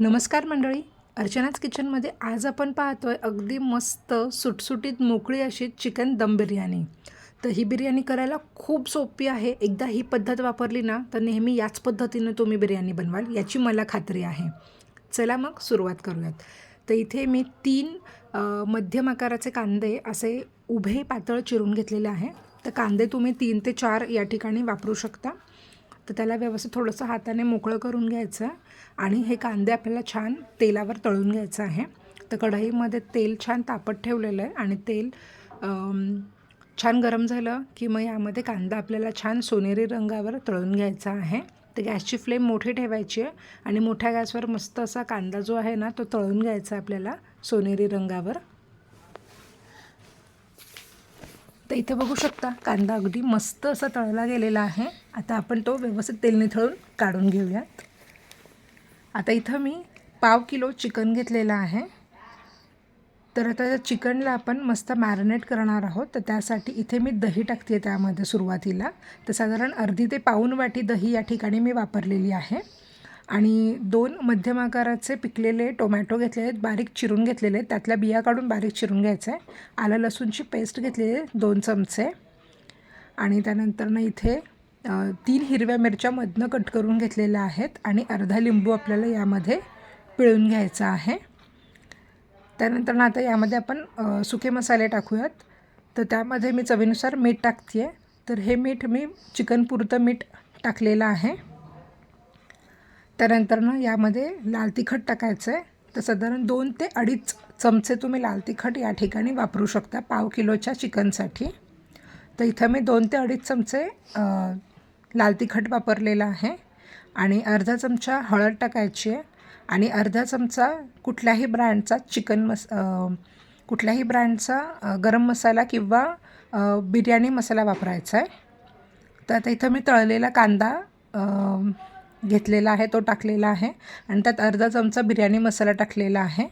नमस्कार मंडळी. अर्चनाच किचनमध्ये आज आपण पाहतो आहे अगदी मस्त सुटसुटीत मोकळी अशी चिकन दम बिर्याणी. तर ही बिर्याणी करायला खूप सोपी आहे. एकदा ही पद्धत वापरली ना तर नेहमी याच पद्धतीनं तुम्ही बिर्याणी बनवाल याची मला खात्री आहे. चला मग सुरुवात करूयात. तर इथे मी तीन मध्यम आकाराचे कांदे असे उभे पातळ चिरून घेतलेले आहे. तर कांदे तुम्ही तीन ते चार या ठिकाणी वापरू शकता. तर त्याला व्यवस्थित थोडंसं हाताने मोकळं करून घ्यायचं आणि हे कांदे आपल्याला छान तेलावर तळून घ्यायचं आहे. तर कढईमध्ये तेल छान तापत ठेवलेलं आहे आणि तेल छान गरम झालं की मग यामध्ये कांदा आपल्याला छान सोनेरी रंगावर तळून घ्यायचा आहे. तर गॅसची फ्लेम मोठी ठेवायची आहे आणि मोठ्या गॅसवर मस्त असा कांदा जो आहे ना तो तळून घ्यायचा आपल्याला सोनेरी रंगावर. तर इथे बघू शकता कांदा अगदी मस्त असा तळला गेलेला आहे. आता आपण तो व्यवस्थित तेल निथळून काढून घेऊयात. आता इथं मी पाव किलो चिकन घेतलेलं आहे. तर आता चिकनला आपण मस्त मॅरिनेट करणार आहोत. तर त्यासाठी इथे मी दही टाकते त्यामध्ये सुरुवातीला. तर साधारण अर्धी ते पाऊण वाटी दही या ठिकाणी मी वापरलेली आहे. आणि दोन मध्यम आकाराचे पिकलेले टोमॅटो घेतले आहेत बारीक चिरून घेतलेले आहेत. त्यातल्या बिया काढून बारीक चिरून घ्यायचं आहे. आलं लसूणची पेस्ट घेतलेली आहे दोन चमचे. आणि त्यानंतरनं इथे तीन हिरव्या मिरच्या मधनं कट करून घेतलेल्या आहेत आणि अर्धा लिंबू आपल्याला यामध्ये पिळून घ्यायचा आहे. त्यानंतर ना आता यामध्ये आपण सुके मसाले टाकूयात. तर त्यामध्ये मी चवीनुसार मीठ टाकते आहे तर हे मीठ मी चिकनपुरतं मीठ टाकलेलं आहे. त्यानंतर ना यामध्ये लाल तिखट टाकायचं आहे तर साधारण दोन ते अडीच चमचे तुम्ही लाल तिखट या ठिकाणी वापरू शकता पाव किलोच्या चिकनसाठी. तर इथं मी दोन ते अडीच चमचे लाल तिखट वापरलेलं आहे. आणि अर्धा चमचा हळद टाकायची आहे. आणि अर्धा चमचा कुठल्याही ब्रँडचा चिकन मस कुठल्याही ब्रँडचा गरम मसाला किंवा बिर्याणी मसाला वापरायचा आहे. तर आता इथं मी तळलेला कांदा घेतलेला आहे तो टाकलेला आहे. आणि त्यात अर्धा चमचा बिर्याणी मसाला टाकलेला आहे.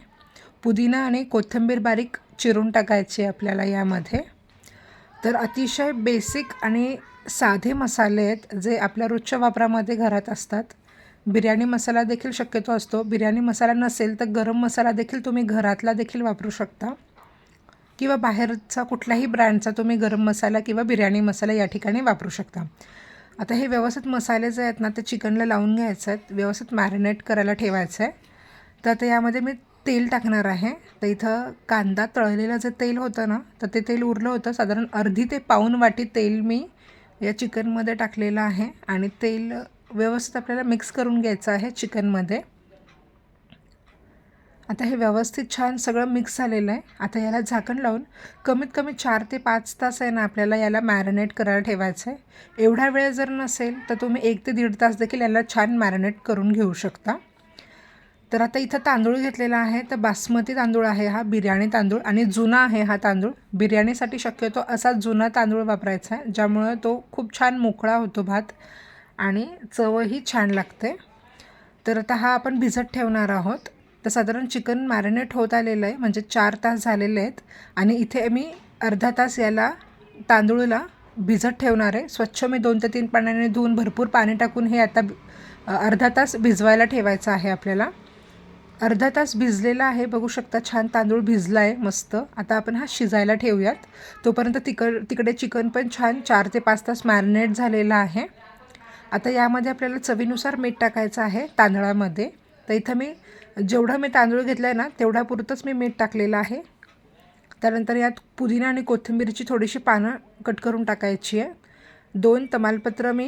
पुदिना आणि कोथिंबीर बारीक चिरून टाकायची आहे आपल्याला यामध्ये. तर अतिशय बेसिक आणि साधे मसाले आहेत जे आपल्या रोजच्या वापरामध्ये घरात असतात. बिर्याणी मसाला देखील शक्यतो असतो. बिर्याणी मसाला नसेल तर गरम मसाला देखील तुम्ही घरातला देखील वापरू शकता. किंवा बाहेरचा कुठल्याही ब्रँडचा तुम्ही गरम मसाला किंवा बिर्याणी मसाला या ठिकाणी वापरू शकता. आता हे व्यवस्थित मसाले जे आहेत ना ते चिकनला लावून घ्यायचं आहेत. व्यवस्थित मॅरिनेट करायला ठेवायचं आहे. तर आता यामध्ये मी तेल टाकणार आहे. तर इथं कांदा तळलेलं जे तेल होतं ना तर ते तेल उरलं होतं. साधारण अर्धी ते पाऊन वाटी तेल मी या चिकनमध्ये टाकलेलं आहे. आणि तेल व्यवस्थित आपल्याला मिक्स करून घ्यायचं आहे चिकनमध्ये. आता हे व्यवस्थित छान सगळं मिक्स झालेलं आहे. आता याला झाकण लावून कमीत कमी चार ते पाच तास आहे ना आपल्याला याला मॅरिनेट करायला ठेवायचं आहे. एवढा वेळ जर नसेल तर तुम्ही एक ते दीड तास देखील याला छान मॅरिनेट करून घेऊ शकता. तर आता इथं तांदूळ घेतलेला आहे. तर बासमती तांदूळ आहे हा बिर्याणी तांदूळ आणि जुना आहे हा तांदूळ. बिर्याणीसाठी शक्यतो असा जुना तांदूळ वापरायचा आहे ज्यामुळं तो खूप छान मोकळा होतो भात आणि चवही छान लागते. तर आता हा आपण भिजत ठेवणार आहोत. तर साधारण चिकन मॅरिनेट होत आलेलं आहे. म्हणजे चार तास झालेले आहेत. आणि इथे मी अर्धा तास याला तांदूळला भिजत ठेवणार आहे. स्वच्छ मी दोन ते तीन पाण्याने धुवून भरपूर पाणी टाकून हे आता अर्धा तास भिजवायला ठेवायचं आहे आपल्याला. अर्धा तास भिजलेला आहे. बघू शकता छान तांदूळ भिजला आहे मस्त. आता आपण हा शिजायला ठेवूयात. तोपर्यंत तिकड तिकडे चिकन पण छान चार ते पाच तास मॅरिनेट झालेला आहे. आता यामध्ये आपल्याला चवीनुसार मीठ टाकायचं आहे तांदळामध्ये. तर इथं मी जेवढं मी तांदूळ घेतलं आहे ना तेवढ्यापुरतंच मी मीठ टाकलेलं आहे. त्यानंतर यात पुदिना आणि कोथिंबीरची थोडीशी पानं कट करून टाकायची आहे. दोन तमालपत्र मी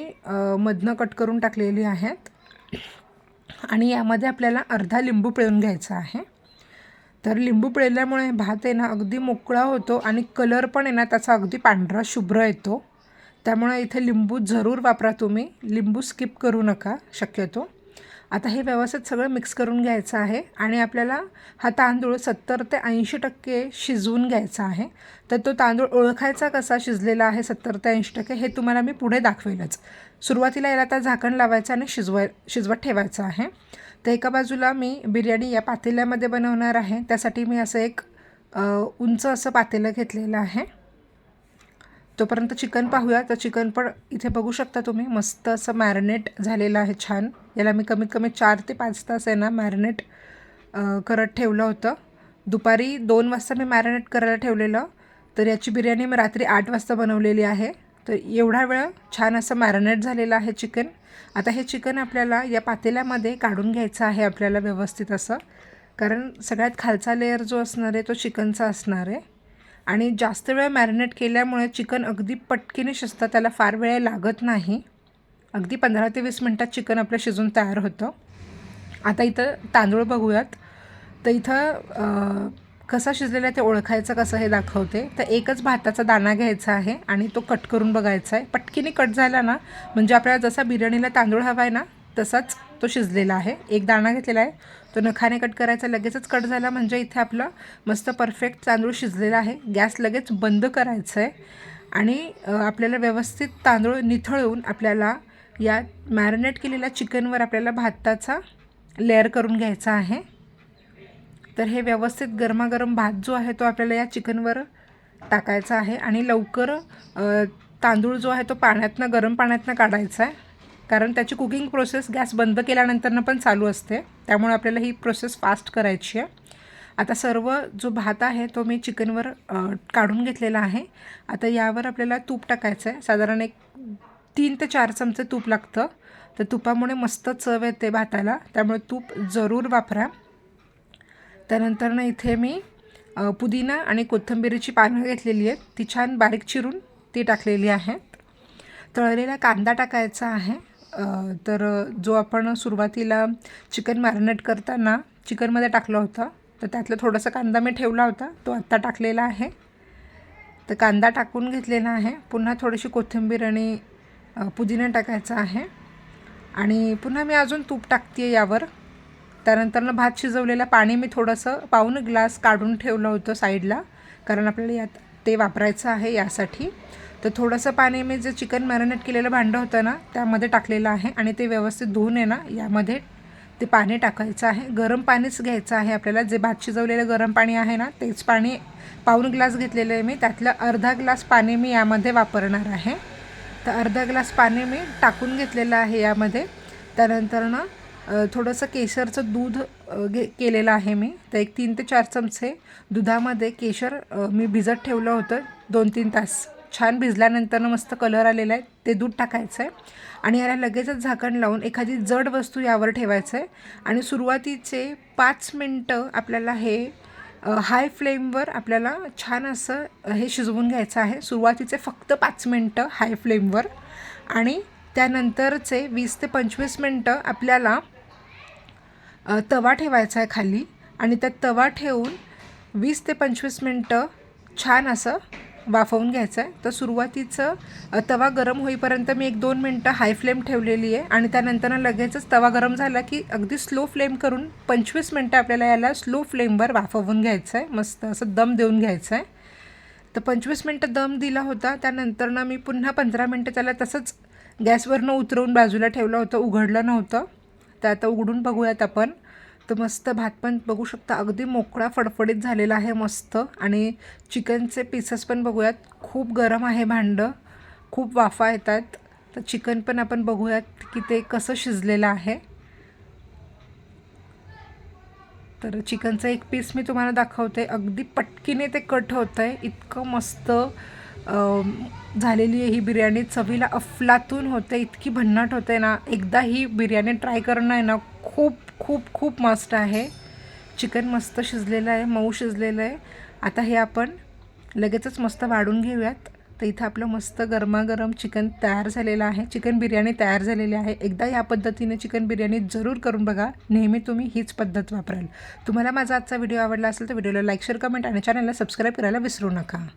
मधनं कट करून टाकलेली आहेत. आणि यामध्ये आपल्याला अर्धा लिंबू पिळून घ्यायचा आहे. तर लिंबू पिळल्यामुळे भात आहे ना अगदी मोकळा होतो आणि कलर पण आहे ना त्याचा अगदी पांढरा शुभ्र येतो. त्यामुळे इथे लिंबू जरूर वापरा तुम्ही. लिंबू स्किप करू नका शक्यतो. आता हे व्यवस्थित सगळं मिक्स करून घ्यायचं आहे आणि आपल्याला हा तांदूळ सत्तर ते ऐंशी टक्के शिजवून घ्यायचा आहे. तर तो तांदूळ ओळखायचा कसा शिजलेला आहे सत्तर ते ऐंशी टक्के हे तुम्हाला मी पुढे दाखवेलच. सुरुवातीला याला आता झाकण लावायचं आणि शिजवाय शिजवत ठेवायचं आहे. तर एका बाजूला मी बिर्याणी या पातेल्यामध्ये बनवणार आहे. त्यासाठी मी असं एक उंच असं पातेलं घेतलेलं आहे. तोपर्यंत चिकन पाहूया. तर चिकन पण इथे बघू शकता तुम्ही. मस्त असं मॅरिनेट झालेलं आहे छान. याला मी कमीत कमी चार ते पाच तास आहे ना मॅरिनेट करत ठेवलं होतं. दुपारी दोन वाजता मी मॅरिनेट करायला ठेवलेलं. तर याची बिर्याणी मी रात्री आठ वाजता बनवलेली आहे. तर एवढा वेळ छान असं मॅरिनेट झालेलं आहे चिकन. आता हे चिकन आपल्याला या पातेल्यामध्ये काढून घ्यायचं आहे आपल्याला व्यवस्थित असं. कारण सगळ्यात खालचा लेअर जो असणार आहे तो चिकनचा असणार आहे. आणि जास्त वेळ मॅरिनेट केल्यामुळे चिकन अगदी पटकीने शिजतं त्याला फार वेळ लागत नाही. अगदी पंधरा ते वीस मिनटात चिकन आपलं शिजून तयार होतं. आता इथं तांदूळ बघूयात. तर इथं कसा शिजलेला आहे ते ओळखायचं कसं हे दाखवते. तर एकच भाताचा दाणा घ्यायचा आहे आणि तो कट करून बघायचा आहे. पटकीने कट झाला ना म्हणजे आपल्याला जसा बिर्याणीला तांदूळ हवा आहे ना तसाच तो शिजलेला आहे. एक दाणा घेतलेला आहे. तो नखाने कट करायचा लगेचच कट झाला म्हणजे इथे आपलं मस्त परफेक्ट तांदूळ शिजलेला आहे. गॅस लगेच बंद करायचं आहे आणि आपल्याला व्यवस्थित तांदूळ निथळून आपल्याला या मॅरिनेट केलेल्या चिकनवर आपल्याला भाताचा लेअर करून घ्यायचा आहे. तर हे व्यवस्थित गरमागरम भात जो आहे तो आपल्याला या चिकनवर टाकायचा आहे आणि लवकर तांदूळ जो आहे तो पाण्यातनं गरम पाण्यातनं काढायचा आहे. कारण त्याची कुकिंग प्रोसेस गॅस बंद केल्यानंतरनं पण चालू असते. त्यामुळे आपल्याला ही प्रोसेस फास्ट करायची आहे. आता सर्व जो भात आहे तो मी चिकनवर काढून घेतलेला आहे. आता यावर आपल्याला तूप टाकायचं आहे. साधारण एक तीन ते चार चमचे तूप लागतं. तर तुपामुळे मस्त चव येते भाताला. त्यामुळे तूप जरूर वापरा. त्यानंतरनं इथे मी पुदिना आणि कोथिंबिरीची पानं घेतलेली आहेत. ती छान बारीक चिरून ती टाकलेली आहेत. तळलेला कांदा टाकायचा आहे. तर जो आपण सुरुवातीला चिकन मॅरिनेट करताना चिकनमध्ये टाकलं होतं तर त्यातलं थोडंसं कांदा मी ठेवला होता तो आत्ता टाकलेला आहे. तर कांदा टाकून घेतलेला आहे. पुन्हा थोडीशी कोथिंबीर आणि पुदिना टाकायचा आहे. आणि पुन्हा मी अजून तूप टाकते आहे यावर. त्यानंतरनं भात शिजवलेलं पाणी मी थोडंसं पाऊन ग्लास काढून ठेवलं होतं साईडला कारण आपल्याला यात ते वापरायचं आहे यासाठी. तर थोडंसं पाणी मी जे चिकन मॅरिनेट केलेलं भांडं होतं ना त्यामध्ये टाकलेलं आहे आणि ते व्यवस्थित धुवून आहे ना यामध्ये ते पाणी टाकायचं आहे. गरम पाणीच घ्यायचं आहे आपल्याला. जे भात शिजवलेलं गरम पाणी आहे ना तेच पाणी पाऊन ग्लास घेतलेलं आहे मी. त्यातलं अर्धा ग्लास पाणी मी यामध्ये वापरणार आहे. तर अर्धा ग्लास पाणी मी टाकून घेतलेलं आहे यामध्ये. त्यानंतर ना थोडंसं केशरचं दूध घे केलेलं आहे मी. तर एक तीन ते चार चमचे दुधामध्ये केशर मी भिजत ठेवलं होतं दोन तीन तास. छान भिजल्यानंतर मस्त कलर आलेला आहे. ते दूध टाकायचं आहे आणि याला लगेचच झाकण लावून एखादी जड वस्तू यावर ठेवायचं आहे आणि सुरुवातीचे पाच मिनटं आपल्याला हे हाय फ्लेमवर आपल्याला छान असं हे शिजवून घ्यायचं आहे. सुरुवातीचे फक्त पाच मिनटं हाय फ्लेमवर आणि त्यानंतरचे वीस ते पंचवीस मिनटं आपल्याला तवा ठेवायचा आहे खाली. आणि त्यात तवा ठेवून वीस ते पंचवीस मिनटं छान असं वाफवून घ्यायचं आहे. तर सुरुवातीचं तवा गरम होईपर्यंत मी एक दोन मिनटं हाय फ्लेम ठेवलेली आहे आणि त्यानंतर लगेचच तवा गरम झाला की अगदी स्लो फ्लेम करून पंचवीस मिनटं आपल्याला याला स्लो फ्लेमवर वाफवून घ्यायचं आहे. मस्त असं दम देऊन घ्यायचं आहे. तर पंचवीस मिनटं दम दिला होता. त्यानंतरनं मी पुन्हा पंधरा मिनटं त्याला तसंच गॅसवरनं उतरवून बाजूला ठेवलं होतं. उघडलं नव्हतं. तर आता उघडून बघूयात आपण. तर मस्त भात पण बघू शकता. अगदी मोकळा फडफडीत झालेला आहे मस्त. आणि चिकनचे पीसेस पण बघूयात. खूप गरम आहे भांडं. खूप वाफा येतात. तर चिकन पण आपण बघूयात की ते कसं शिजलेलं आहे. तर चिकनचं एक पीस मी तुम्हाला दाखवते. अगदी पटकीने ते कट होतं आहे इतकं मस्त झालेली आहे ही बिर्याणी. चवीला अफलातून होते. इतकी भन्नाट होते ना. एकदा ही बिर्याणी ट्राय करणं आहे ना खूप खूप खूप मस्त आहे. चिकन मस्त शिजलेलं आहे मऊ शिजलेलं आहे. आता हे आपण लगेचच मस्त वाढून घेऊयात. तर इथं आपलं मस्त गरमागरम चिकन तयार झालेलं आहे. चिकन बिर्याणी तयार झालेली आहे. एकदा या पद्धतीने चिकन बिर्याणी जरूर करून बघा. नेहमी तुम्ही हीच पद्धत वापराल. तुम्हाला माझा आजचा व्हिडिओ आवडला असेल तर व्हिडिओला लाईक शेअर कमेंट आणि चॅनलला सबस्क्राईब करायला विसरू नका.